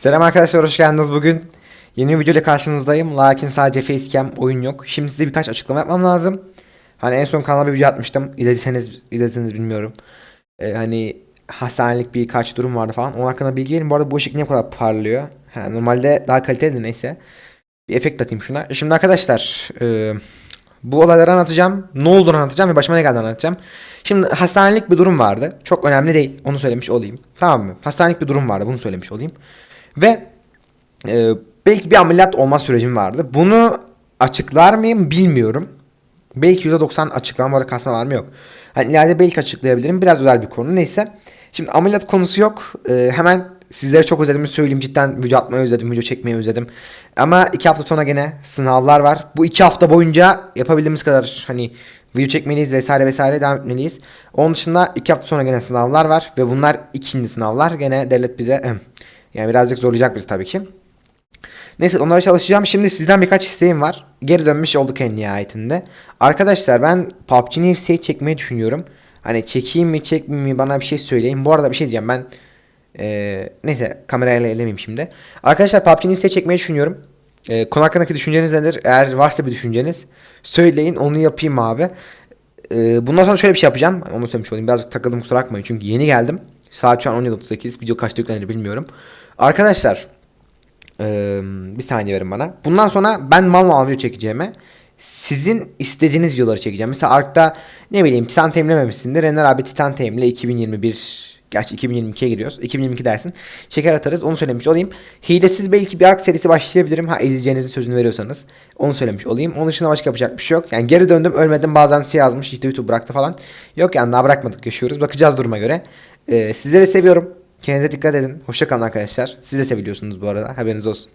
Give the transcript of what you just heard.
Selam arkadaşlar hoş geldiniz bugün. Yeni bir video ile karşınızdayım. Lakin sadece facecam oyun yok. Şimdi size birkaç açıklama yapmam lazım. Hani en son kanala bir video atmıştım. İzlediyseniz, izlediniz bilmiyorum. Ee, hani hastanelik birkaç durum vardı falan. Onun hakkında bilgi verin. Bu arada bu ışık niye bu kadar parlıyor? Ha, normalde daha kaliteli neyse. Bir efekt atayım şuna. Şimdi arkadaşlar e, bu olayları anlatacağım. Ne olduğunu anlatacağım ve başıma ne geldi anlatacağım. Şimdi hastanelik bir durum vardı. Çok önemli değil. Onu söylemiş olayım. Tamam mı? Hastanelik bir durum vardı. Bunu söylemiş olayım. Ve e, belki bir ameliyat olma sürecim vardı. Bunu açıklar mıyım bilmiyorum. Belki %90 açıklamam. Bu arada kasma var mı yok. Hani ileride belki açıklayabilirim. Biraz özel bir konu. Neyse. Şimdi ameliyat konusu yok. E, hemen sizlere çok özlediğimi söyleyeyim. Cidden video atmayı özledim. Video çekmeyi özledim. Ama iki hafta sonra gene sınavlar var. Bu iki hafta boyunca yapabildiğimiz kadar hani video çekmeliyiz vesaire vesaire devam etmeliyiz. Onun dışında iki hafta sonra gene sınavlar var. Ve bunlar ikinci sınavlar. Gene devlet bize yani birazcık zorlayacak bizi tabii ki. Neyse onlara çalışacağım. Şimdi sizden birkaç isteğim var. Geri dönmüş olduk en nihayetinde. Arkadaşlar ben PUBG New State çekmeyi düşünüyorum. Hani çekeyim mi çekmeyeyim mi bana bir şey söyleyin. Bu arada bir şey diyeceğim ben. Ee, neyse kamerayla elemeyeyim şimdi. Arkadaşlar PUBG New State çekmeyi düşünüyorum. Ee, konu hakkındaki düşünceniz nedir? Eğer varsa bir düşünceniz söyleyin onu yapayım abi. Ee, bundan sonra şöyle bir şey yapacağım. Onu söylemiş olayım. Birazcık takıldım kusura bakmayın. Çünkü yeni geldim. Saat şu an 17.38. Video kaçta yüklenir bilmiyorum. Arkadaşlar bir saniye verin bana. Bundan sonra ben mal mal video çekeceğime sizin istediğiniz videoları çekeceğim. Mesela Ark'ta ne bileyim Titan temlememişsindir. Ener abi Titan temle 2021 Gerçi 2022'ye giriyoruz. 2022 dersin. Çeker atarız. Onu söylemiş olayım. Hilesiz belki bir ark serisi başlayabilirim. Ha izleyeceğinizin sözünü veriyorsanız. Onu söylemiş olayım. Onun dışında başka yapacak bir şey yok. Yani geri döndüm ölmedim. Bazen şey yazmış. işte YouTube bıraktı falan. Yok yani daha bırakmadık yaşıyoruz. Bakacağız duruma göre. Ee, sizleri seviyorum. Kendinize dikkat edin. Hoşça kalın arkadaşlar. Siz de seviliyorsunuz bu arada. Haberiniz olsun.